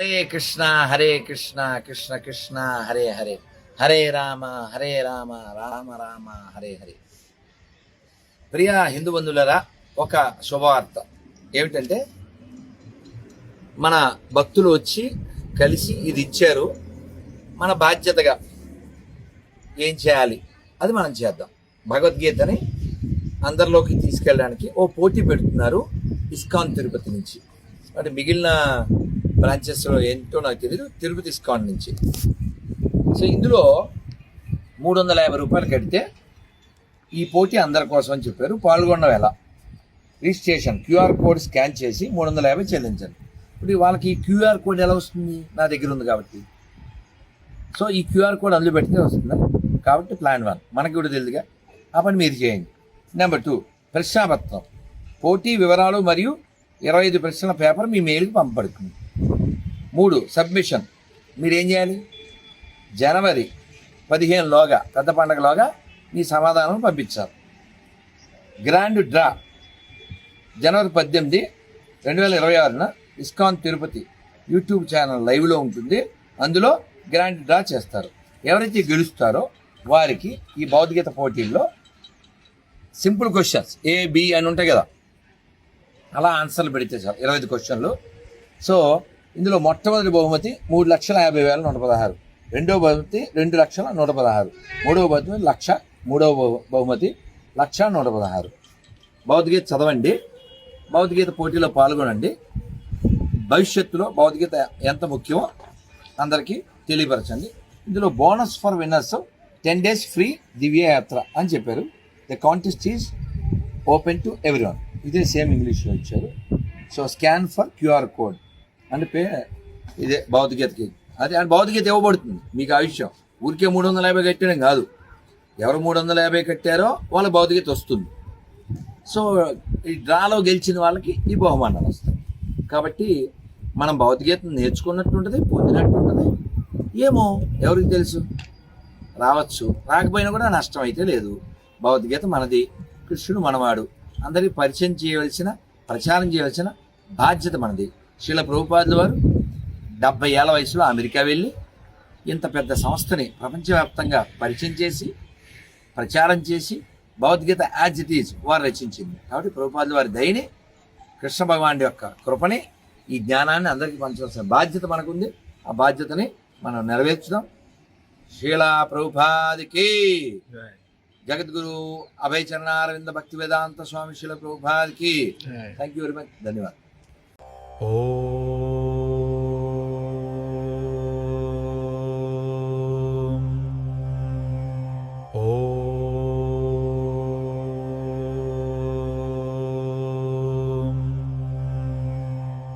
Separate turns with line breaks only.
హరే కృష్ణ హరే కృష్ణ కృష్ణ కృష్ణ హరే హరే. హరే రామ హరే రామ రామ రామ హరే హరే. ప్రియ హిందూ బంధువులరా ఒక శుభవార్త. ఏమిటంటే మన భక్తులు వచ్చి కలిసి ఇది ఇచ్చారు. మన బాధ్యతగా ఏం చేయాలి? అది మనం చేద్దాం. భగవద్గీతని అందరిలోకి తీసుకెళ్ళడానికి ఓ పోటీ పెడుతున్నారు ఇస్కాన్ తిరుపతి నుంచి. అంటే మిగిలిన బ్రాంచెస్లో ఏంటో నాకు తెలియదు తిరుపతి ఇస్కాన్ నుంచి. సో ఇందులో మూడు వందల యాభై రూపాయలు కడితే ఈ పోటీ అందరి కోసం అని చెప్పారు. పాల్గొనడం ఎలా రిజిస్ట్రేషన్ క్యూఆర్ కోడ్ స్కాన్ చేసి మూడు వందల యాభై చెల్లించండి. ఇప్పుడు వాళ్ళకి ఈ క్యూఆర్ కోడ్ ఎలా వస్తుంది? నా దగ్గర ఉంది కాబట్టి. సో ఈ క్యూఆర్ కోడ్ అందులో పెడితే వస్తుందా? కాబట్టి ప్లాన్ వన్. మనకి కూడా తెలియదుగా. ఆ పని మీరు చేయండి. నెంబర్ టూ ప్రశ్నాపత్రం. పోటీ వివరాలు మరియు ఇరవై ఐదు ప్రశ్నల పేపర్ మీ మెయిల్కి పంపబడుతుంది. మూడు సబ్మిషన్. మీరు ఏం చేయాలి? జనవరి పదిహేనులోగా పెద్ద పండగలోగా మీ సమాధానం పంపించాలి. Grand draw. జనవరి పద్దెనిమిది రెండు వేల ఇరవై ఆరున ఇస్కాన్ తిరుపతి యూట్యూబ్ ఛానల్ లైవ్లో ఉంటుంది. అందులో గ్రాండ్ డ్రా చేస్తారు. ఎవరైతే గెలుస్తారో వారికి ఈ భౌతికత పోటీల్లో సింపుల్ క్వశ్చన్స్ ఏ బి అని ఉంటాయి కదా? అలా ఆన్సర్లు పెడితే చాలు. ఇరవై ఐదు క్వశ్చన్లు. సో ఇందులో మొట్టమొదటి బహుమతి మూడు లక్షల యాభై వేల నూట పదహారు. రెండవ బహుమతి రెండు లక్షల నూట పదహారు. మూడవ బహుమతి లక్ష మూడవ బహుమతి లక్ష నూట పదహారు. భగవద్గీత చదవండి. భగవద్గీత పోటీలో పాల్గొనండి. భవిష్యత్తులో భగవద్గీత ఎంత ముఖ్యమో అందరికీ తెలియపరచండి. ఇందులో bonus for winners ten days free దివ్య యాత్ర అని చెప్పారు. The contest is open to everyone ఇదే సేమ్ ఇంగ్లీష్లో ఇచ్చారు. So scan for QR code. అంటే పే ఇదే భౌతికతకి. అదే అండ్ భౌతికత ఇవ్వబడుతుంది. మీకు ఆ విషయం ఊరికే మూడు వందల యాభై కట్టడం కాదు. ఎవరు మూడు వందల యాభై కట్టారో వాళ్ళ భౌతికత వస్తుంది. సో ఈ డ్రాలో గెలిచిన వాళ్ళకి ఈ బహుమానాలు వస్తాయి. కాబట్టి మనం భౌతికగీతను నేర్చుకున్నట్టు ఉంటుంది పొందినట్టు ఉంటుంది ఏమో ఎవరికి తెలుసు? రావచ్చు. రాకపోయినా కూడా నష్టం అయితే లేదు. భౌతికత మనది. కృష్ణుడు మనవాడు. అందరికీ పరిచయం చేయవలసిన ప్రచారం చేయవలసిన బాధ్యత మనది. శీల ప్రభుపాదుల వారు డెబ్బై ఏళ్ళ వయసులో అమెరికా వెళ్ళి ఇంత పెద్ద సంస్థని ప్రపంచవ్యాప్తంగా పరిచయం చేసి ప్రచారం చేసి భగవద్గీత యాజ్ ఇట్ ఈజ్ వారు రచించింది. కాబట్టి ప్రభుపాదుల వారి దయని కృష్ణ భగవాన్ యొక్క కృపని ఈ జ్ఞానాన్ని అందరికీ పంచవలసిన బాధ్యత మనకుంది. ఆ బాధ్యతని మనం నెరవేర్చుదాం. శీలా ప్రభుపాదికి జగద్గురు అభయ చరణారవింద భక్తి వేదాంత స్వామి శీల ప్రభుపాదికి థ్యాంక్ యూ వెరీ మచ్ ధన్యవాదాలు.
哦。